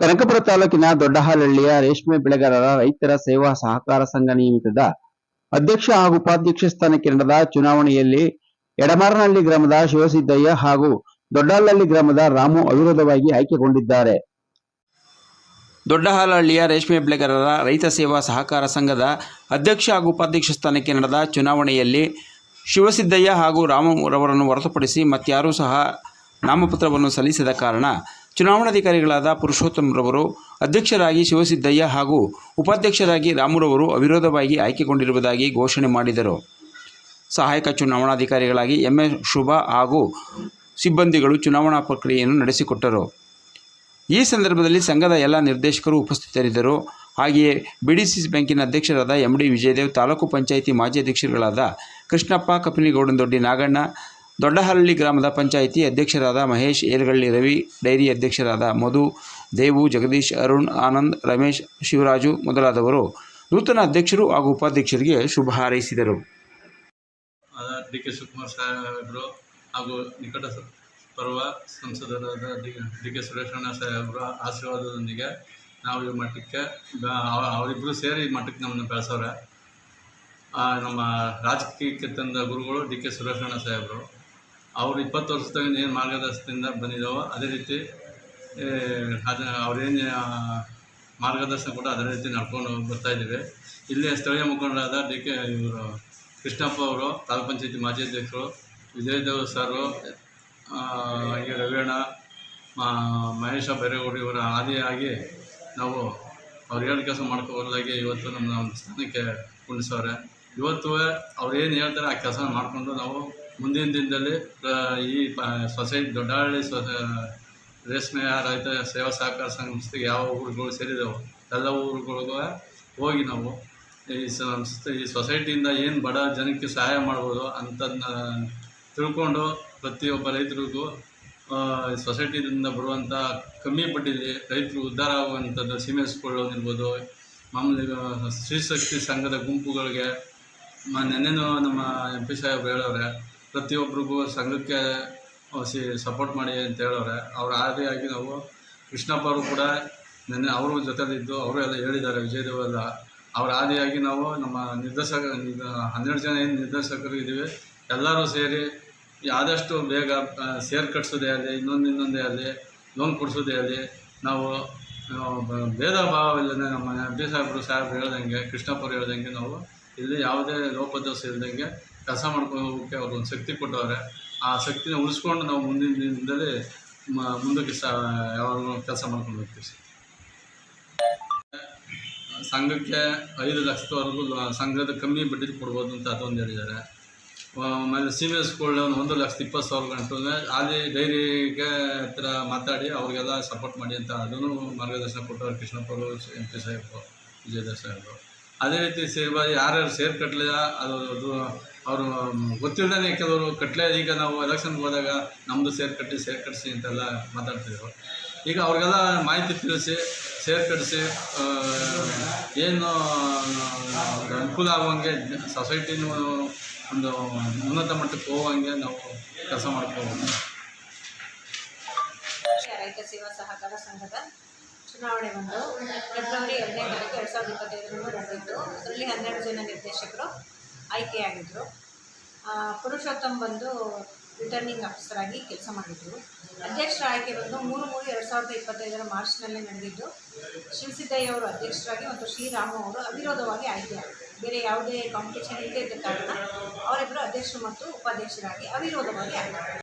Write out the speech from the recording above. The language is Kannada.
ಕನಕಪುರ ತಾಲೂಕಿನ ದೊಡ್ಡಹಾಲಹಳ್ಳಿಯ ರೇಷ್ಮೆ ಬೆಳೆಗಾರರ ರೈತರ ಸೇವಾ ಸಹಕಾರ ಸಂಘ ನಿಯಮಿತದ ಅಧ್ಯಕ್ಷ ಹಾಗೂ ಉಪಾಧ್ಯಕ್ಷ ಸ್ಥಾನಕ್ಕೆ ನಡೆದ ಚುನಾವಣೆಯಲ್ಲಿ ಎಡಮಾರನಹಳ್ಳಿ ಗ್ರಾಮದ ಶಿವಸಿದ್ದಯ್ಯ ಹಾಗೂ ದೊಡ್ಡಹಾಲಹಳ್ಳಿ ಗ್ರಾಮದ ರಾಮು ಅವಿರೋಧವಾಗಿ ಆಯ್ಕೆಗೊಂಡಿದ್ದಾರೆ. ದೊಡ್ಡಹಾಲಹಳ್ಳಿಯ ರೇಷ್ಮೆ ಬೆಳೆಗಾರರ ರೈತ ಸೇವಾ ಸಹಕಾರ ಸಂಘದ ಅಧ್ಯಕ್ಷ ಹಾಗೂ ಉಪಾಧ್ಯಕ್ಷ ಸ್ಥಾನಕ್ಕೆ ನಡೆದ ಚುನಾವಣೆಯಲ್ಲಿ ಶಿವಸಿದ್ದಯ್ಯ ಹಾಗೂ ರಾಮರವರನ್ನು ಹೊರತುಪಡಿಸಿ ಮತ್ಯಾರೂ ಸಹ ನಾಮಪತ್ರವನ್ನು ಸಲ್ಲಿಸದ ಕಾರಣ ಚುನಾವಣಾಧಿಕಾರಿಗಳಾದ ಪುರುಷೋತ್ತಮರವರು ಅಧ್ಯಕ್ಷರಾಗಿ ಶಿವಸಿದ್ದಯ್ಯ ಹಾಗೂ ಉಪಾಧ್ಯಕ್ಷರಾಗಿ ರಾಮುರವರು ಅವಿರೋಧವಾಗಿ ಆಯ್ಕೆಗೊಂಡಿರುವುದಾಗಿ ಘೋಷಣೆ ಮಾಡಿದರು. ಸಹಾಯಕ ಚುನಾವಣಾಧಿಕಾರಿಗಳಾಗಿ ಎಂ ಎಸ್ ಶುಭಾ ಹಾಗೂ ಸಿಬ್ಬಂದಿಗಳು ಚುನಾವಣಾ ಪ್ರಕ್ರಿಯೆಯನ್ನು ನಡೆಸಿಕೊಟ್ಟರು. ಈ ಸಂದರ್ಭದಲ್ಲಿ ಸಂಘದ ಎಲ್ಲ ನಿರ್ದೇಶಕರು ಉಪಸ್ಥಿತರಿದ್ದರು. ಹಾಗೆಯೇ ಬಿಡಿಸಿ ಬ್ಯಾಂಕಿನ ಅಧ್ಯಕ್ಷರಾದ ಎಂ ಡಿ ವಿಜಯದೇವ್, ತಾಲೂಕು ಪಂಚಾಯಿತಿ ಮಾಜಿ ಅಧ್ಯಕ್ಷರುಗಳಾದ ಕೃಷ್ಣಪ್ಪ ಕಪಿನಿಗೌಡನದೊಡ್ಡಿ ನಾಗಣ್ಣ, ದೊಡ್ಡಹಳ್ಳಿ ಗ್ರಾಮದ ಪಂಚಾಯಿತಿ ಅಧ್ಯಕ್ಷರಾದ ಮಹೇಶ್, ಏರ್ಗಳ್ಳಿ ರವಿ, ಡೈರಿ ಅಧ್ಯಕ್ಷರಾದ ಮಧು, ದೇವು, ಜಗದೀಶ್, ಅರುಣ್, ಆನಂದ್, ರಮೇಶ್, ಶಿವರಾಜು ಮೊದಲಾದವರು ನೂತನ ಅಧ್ಯಕ್ಷರು ಹಾಗೂ ಉಪಾಧ್ಯಕ್ಷರಿಗೆ ಶುಭ ಹಾರೈಸಿದರು. ಡಿ ಕೆ ಶಿವಕುಮಾರ್ ಸಾಹೇಬರು ಹಾಗೂ ನಿಕಟ ಪರ್ವ ಸಂಸದರಾದ ಡಿ ಡಿ ಕೆ ಸುರೇಶಣ್ಣ ಸಾಹೇಬರ ಆಶೀರ್ವಾದದೊಂದಿಗೆ ನಾವು ಈ ಮಠಕ್ಕೆ ಅವ- ಅವರಿಬ್ಬರು ಸೇರಿ ಈ ಮಟ್ಟಕ್ಕೆ ನಮ್ಮನ್ನು ಬೆಳೆಸವ್ರೆ. ನಮ್ಮ ರಾಜಕೀಯಕ್ಕೆ ತಂದ ಗುರುಗಳು ಡಿ ಕೆ ಸುರೇಶಣ್ಣ ಸಾಹೇಬರು. ಅವರು ಇಪ್ಪತ್ತು ವರ್ಷದಾಗ ಏನು ಮಾರ್ಗದರ್ಶನದಿಂದ ಬಂದಿದ್ದಾವೋ ಅದೇ ರೀತಿ ಅದ, ಅವ್ರೇನು ಮಾರ್ಗದರ್ಶನ ಕೂಡ ಅದೇ ರೀತಿ ನಡ್ಕೊಂಡು ಬರ್ತಾಯಿದ್ದೀವಿ ಇಲ್ಲಿ ಸ್ಥಳೀಯ ಮುಖಂಡರಾದ ಡಿ ಕೆ ಇವರು ಕೃಷ್ಣಪ್ಪ ಅವರು, ತಾಲೂಕು ಪಂಚಾಯತಿ ಮಾಜಿ ಅಧ್ಯಕ್ಷರು, ವಿಜಯದೇವ ಸರು ಹಾಗೆ ರವಿಯಣ್ಣ, ಮಾ- ಮಹೇಶ ಬೈರೇಗೌಡ ಇವರ ಆದಿಯಾಗಿ ನಾವು ಅವ್ರು ಹೇಳಿ ಕೆಲಸ ಮಾಡ್ಕೋಬಾರ್ದಾಗಿ ಇವತ್ತು ನಮ್ಮ ಒಂದು ಸ್ಥಾನಕ್ಕೆ ಕುಂಡಿಸವ್ರೆ ಇವತ್ತು ಅವ್ರು ಏನು ಹೇಳ್ತಾರೆ ಆ ಕೆಲಸ ಮಾಡಿಕೊಂಡು ನಾವು ಮುಂದಿನ ದಿನದಲ್ಲಿ ಈ ಸೊಸೈಟಿ, ದೊಡ್ಡಹಳ್ಳಿ ಸೊ ರೇಷ್ಮೆ ರೈತ ಸೇವಾ ಸಹಕಾರ ಸಂಸ್ಥೆಗೆ ಯಾವ ಊರುಗಳು ಸೇರಿದವು, ಎಲ್ಲ ಊರುಗಳಿಗೂ ಹೋಗಿ ನಾವು ಈ ಈ ಸೊಸೈಟಿಯಿಂದ ಏನು ಬಡ ಜನಕ್ಕೆ ಸಹಾಯ ಮಾಡ್ಬೋದು ಅಂತದನ್ನ ತಿಳ್ಕೊಂಡು ಪ್ರತಿಯೊಬ್ಬ ರೈತರಿಗೂ ಸೊಸೈಟಿಯಿಂದ ಬರುವಂಥ ಕಮ್ಮಿ ಬಡ್ಡಿಲಿ ರೈತರು ಉದ್ಧಾರ ಆಗುವಂಥದ್ದು ಸೀಮೆಸ್ಕೊಳ್ಳೋದಿರ್ಬೋದು. ಮಾಮೂಲಿ ಸ್ತ್ರೀಶಕ್ತಿ ಸಂಘದ ಗುಂಪುಗಳಿಗೆ ನೆನ್ನೆನೂ ನಮ್ಮ ಎಂ ಪಿ ಸಾಹೇಬ್ರು ಹೇಳವ್ರೆ ಪ್ರತಿಯೊಬ್ಬರಿಗೂ ಸಂಘಕ್ಕೆ ಸಿ ಸಪೋರ್ಟ್ ಮಾಡಿ ಅಂತ ಹೇಳವ್ರೆ. ಅವ್ರ ಆದಿಯಾಗಿ ನಾವು ಕೃಷ್ಣಪ್ಪ ಅವರು ಕೂಡ ನೆನ್ನೆ ಅವರು ಜೊತೆಲಿದ್ದು, ಅವರು ಎಲ್ಲ ಹೇಳಿದ್ದಾರೆ ವಿಜಯದೇವ್ ಎಲ್ಲ ಅವ್ರ ಆದಿಯಾಗಿ ನಾವು ನಮ್ಮ ನಿರ್ದೇಶಕ ಹನ್ನೆರಡು ಜನ ಏನು ನಿರ್ದೇಶಕರು ಇದ್ದೀವಿ, ಎಲ್ಲರೂ ಸೇರಿ ಆದಷ್ಟು ಬೇಗ ಸೇರ್ ಕಟ್ಸೋದೇ ಆಗಲಿ, ಇನ್ನೊಂದು ಇನ್ನೊಂದೇ ಆಗಲಿ ಲೋನ್ ಕೊಡಿಸೋದೇ ಆಗಲಿ, ನಾವು ಬ- ಭೇದ ಭಾವವಿಲ್ಲದೆ ನಮ್ಮ ಪಿ ಸಾಹೇಬರು ಸಾಹೇಬ್ರು ಹೇಳ್ದಂಗೆ ಕೃಷ್ಣಪ್ಪರು ಹೇಳ್ದಂಗೆ ನಾವು ಇಲ್ಲಿ ಯಾವುದೇ ಲೋಪದೋಷ ಇಲ್ಲದಂಗೆ ಕೆಲಸ ಮಾಡ್ಕೊಂಡು ಹೋಗೋಕ್ಕೆ ಅವ್ರು ಒಂದು ಶಕ್ತಿ ಕೊಟ್ಟವ್ರೆ ಆ ಶಕ್ತಿನ ಉಳಿಸ್ಕೊಂಡು ನಾವು ಮುಂದಿನ ದಿನದಲ್ಲಿ ಮುಂದಕ್ಕೆ ಸಹ ಯಾವಾಗಲೂ ಕೆಲಸ ಮಾಡ್ಕೊಂಡು ಹೋಗ್ತೀವಿ. ಸಂಘಕ್ಕೆ ಐದು ಲಕ್ಷದವರೆಗೂ ಸಂಘದ ಕಮ್ಮಿ ಬಡ್ಡಿ ಕೊಡ್ಬೋದು ಅಂತ ಅದೊಂದು ಹೇಳಿದ್ದಾರೆ. ಆಮೇಲೆ ಸಿ ಬಿ ಎಸ್ ಸ್ಕೂಲ್ ಒಂದು ಲಕ್ಷದ ಇಪ್ಪತ್ತು ಸಾವಿರ ಗಂಟು ಅಲ್ಲಿ ಡೈರಿಗೆ ಹತ್ರ ಮಾತಾಡಿ ಅವ್ರಿಗೆಲ್ಲ ಸಪೋರ್ಟ್ ಮಾಡಿ ಅಂತ ಅದನ್ನು ಮಾರ್ಗದರ್ಶನ ಕೊಟ್ಟವ್ರು ಕೃಷ್ಣಪ್ಪರು ಎಂ ಪಿ ಸಾಹೇಬರು ವಿಜಯದಾಸ್ ಸಾಹೇಬರು. ಅದೇ ರೀತಿ ಸೇರ್ಬ ಯಾರ್ಯಾರು ಸೇರ್ ಕಟ್ಟಲಿಲ್ಲ ಅದು ಅದು ಅವರು ಗೊತ್ತಿಲ್ಲದೇ ಕೆಲವರು ಕಟ್ಟಲೆ ಈಗ ನಾವು ಎಲೆಕ್ಷನ್ಗೆ ಹೋದಾಗ ನಮ್ಮದು ಸೇರ್ ಕಟ್ಟಿ, ಸೇರ್ ಕಟ್ಟಿಸಿ ಅಂತೆಲ್ಲ ಮಾತಾಡ್ತಿದ್ರು. ಈಗ ಅವ್ರಿಗೆಲ್ಲ ಮಾಹಿತಿ ತಿಳಿಸಿ, ಸೇರ್ಪಡಿಸಿ ಏನು ಅನುಕೂಲ ಆಗುವಂಗೆ ಸೊಸೈಟಿನೂ ಒಂದು ಉನ್ನತ ಮಟ್ಟಕ್ಕೆ ಹೋಗುವಂಗೆ ನಾವು ಕೆಲಸ ಮಾಡ್ಕೋಬೋದು. ರೈತ ಸೇವಾ ಸಹಕಾರ ಸಂಘದ ಚುನಾವಣೆ ಬಂದು ಫೆಬ್ರವರಿ ಎರಡನೇ ತಾರೀಕು ಎರಡು ಸಾವಿರದ ಇಪ್ಪತ್ತೈದರಂದು ನಡೆದಿದ್ದು. ಅದರಲ್ಲಿ ಹನ್ನೆರಡು ಜನ ನಿರ್ದೇಶಕರು ಆಯ್ಕೆಯಾಗಿದ್ದರು ಪುರುಷೋತ್ತಮ್ ಬಂದು ರಿಟರ್ನಿಂಗ್ ಆಫೀಸರ್ ಆಗಿ ಕೆಲಸ ಮಾಡಿದರು. ಅಧ್ಯಕ್ಷರ ಆಯ್ಕೆ ಬಂದು ಮೂರು ಮೂರು ಎರಡು ಸಾವಿರದ ಇಪ್ಪತ್ತೈದರ ಮಾರ್ಚ್ನಲ್ಲಿ ನಡೆದಿದ್ದು. ಶಿವಸಿದ್ದಯ್ಯ ಅವರು ಅಧ್ಯಕ್ಷರಾಗಿ ಮತ್ತು ಶ್ರೀರಾಮು ಅವರು ಅವಿರೋಧವಾಗಿ ಆಯ್ಕೆಯಾದರು ಬೇರೆ ಯಾವುದೇ ಕಾಂಪಿಟೇಷನ್ ಇಲ್ಲದೇ ಇದ್ದ ಕಾರಣ ಅವರಿಬ್ಬರು ಅಧ್ಯಕ್ಷರು ಮತ್ತು ಉಪಾಧ್ಯಕ್ಷರಾಗಿ ಅವಿರೋಧವಾಗಿ ಆಯ್ಕೆ